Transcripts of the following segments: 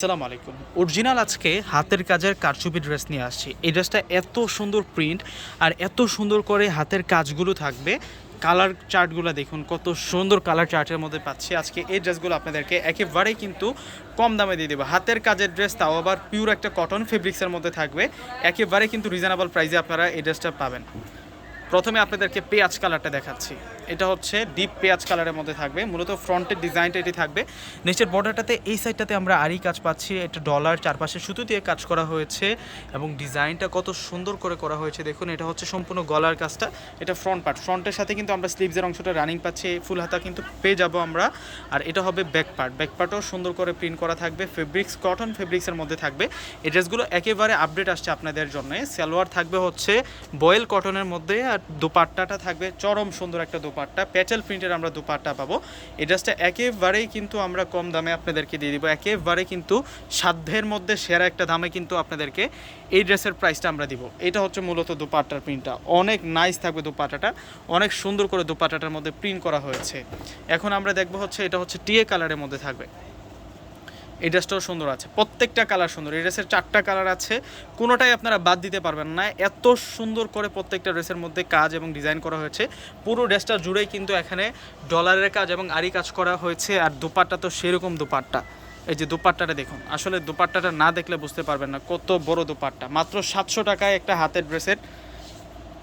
আসসালামু আলাইকুম। অরিজিনাল আজকে হাতের কাজের কারচুপি ড্রেস নিয়ে আসছি। এই ড্রেসটা এত সুন্দর প্রিন্ট আর এত সুন্দর করে হাতের কাজগুলো থাকবে। কালার চার্টগুলো দেখুন, কত সুন্দর কালার চার্টের মধ্যে পাচ্ছি। আজকে এই ড্রেসগুলো আপনাদেরকে একেবারেই কিন্তু কম দামে দিয়ে দেবো। হাতের কাজের ড্রেস তাও আবার পিওর একটা কটন ফেব্রিক্সের মধ্যে থাকবে। একেবারে কিন্তু রিজনেবল প্রাইসে আপনারা এই ড্রেসটা পাবেন। প্রথমে আপনাদেরকে পেঁয়াজ কালারটা দেখাচ্ছি। এটা হচ্ছে ডিপ পেঁয়াজ কালারের মধ্যে থাকবে। মূলত ফ্রন্টের ডিজাইনটা এটি থাকবে। নিচের বর্ডারটাতে এই সাইডটাতে আমরা আরই কাজ পাচ্ছি। এটা ডলার চারপাশে সুতো দিয়ে কাজ করা হয়েছে এবং ডিজাইনটা কত সুন্দর করে করা হয়েছে। দেখুন, এটা হচ্ছে সম্পূর্ণ গলার কাজটা। এটা ফ্রন্ট পার্ট ফ্রন্টের সাথে কিন্তু আমরা স্লিভসের অংশটা রানিং পাচ্ছি। ফুল হাতা কিন্তু পেয়ে যাব আমরা। আর এটা হবে ব্যাক পার্ট ব্যাক পার্টও সুন্দর করে প্রিন্ট করা থাকবে। ফেব্রিক্স কটন ফেব্রিক্সের মধ্যে থাকবে। এই ড্রেসগুলো একেবারে আপডেট আসছে আপনাদের জন্য। সালোয়ার থাকবে হচ্ছে বয়েল কটনের মধ্যে। আর দুপাট্টাটা থাকবে, চরম সুন্দর একটা দুপাট্টা। প্যাটেল প্রিন্টের আমরা দুপাট্টা পাবো। এই ড্রেসটা একেবারেই কিন্তু আমরা কম দামে আপনাদেরকে দিয়ে দিব। একেবারে কিন্তু সাধ্যের মধ্যে সেরা একটা দামে কিন্তু আপনাদেরকে এই ড্রেসের প্রাইসটা আমরা দিব। এটা হচ্ছে মূলত দুপাট্টার প্রিন্টটা অনেক নাইস থাকবে দুপাট্টাটা। অনেক সুন্দর করে দুপাট্টাটার মধ্যে প্রিন্ট করা হয়েছে। এখন আমরা দেখব হচ্ছে এটা হচ্ছে টিএ কালারের মধ্যে থাকবে। এই ড্রেসটাও সুন্দর আছে, প্রত্যেকটা কালার সুন্দর, এই ড্রেসের চারটা কালার আছে, কোনোটাই আপনারা বাদ দিতে পারবেন না, এত সুন্দর করে প্রত্যেকটা ড্রেসের মধ্যে কাজ এবং ডিজাইন করা হয়েছে, পুরো ড্রেসটা জুড়েই কিন্তু এখানে ডলারের কাজ এবং আরি কাজ করা হয়েছে, আর দুপাট্টা তো সেরকম দুপাট্টা, এই যে দুপাট্টাটা দেখুন, আসলে দুপাট্টাটা না দেখলে বুঝতে পারবেন না, কত বড় দুপাট্টা, মাত্র সাতশো টাকায় একটা হাতের ড্রেসের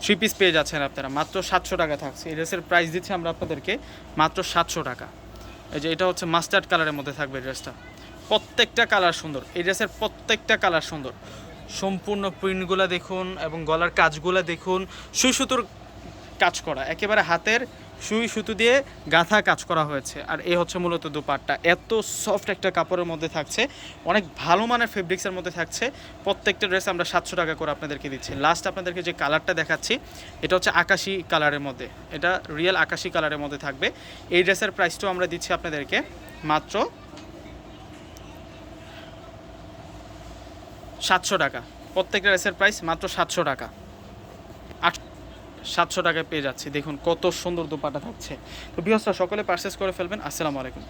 থ্রি পিস পেয়ে যাচ্ছেন আপনারা, মাত্র সাতশো টাকা থাকছে, এই ড্রেসের প্রাইস দিচ্ছি আমরা আপনাদেরকে, মাত্র সাতশো টাকা, এই যে এটা হচ্ছে মাস্টার্ড কালারের মধ্যে থাকবে ড্রেসটা প্রত্যেকটা কালার সুন্দর। এই ড্রেসের প্রত্যেকটা কালার সুন্দর। সম্পূর্ণ প্রিন্টগুলো দেখুন এবং গলার কাজগুলো দেখুন। সুই সুতোর কাজ করা, একেবারে হাতের সুই সুতো দিয়ে গাঁথা কাজ করা হয়েছে। আর এই হচ্ছে মূলত দুপাট্টা। এত সফট একটা কাপড়ের মধ্যে থাকছে। অনেক ভালো মানের ফেব্রিক্সের মধ্যে থাকছে। প্রত্যেকটা ড্রেস আমরা সাতশো টাকা করে আপনাদেরকে দিচ্ছি। লাস্ট আপনাদেরকে যে কালারটা দেখাচ্ছি, এটা হচ্ছে আকাশি কালারের মধ্যে। এটা রিয়েল আকাশি কালারের মধ্যে থাকবে। এই ড্রেসের প্রাইসটাও আমরা দিচ্ছি আপনাদেরকে মাত্র সাতশো টাকা। প্রত্যেকটা রেসের প্রাইস মাত্র সাতশো টাকা। আট সাতশো টাকায় পেয়ে যাচ্ছি। দেখুন কত সুন্দর দোপাটা থাকছে। তো বৃহস্পতি সকলে পারচেস করে ফেলবেন। আসসালামু আলাইকুম।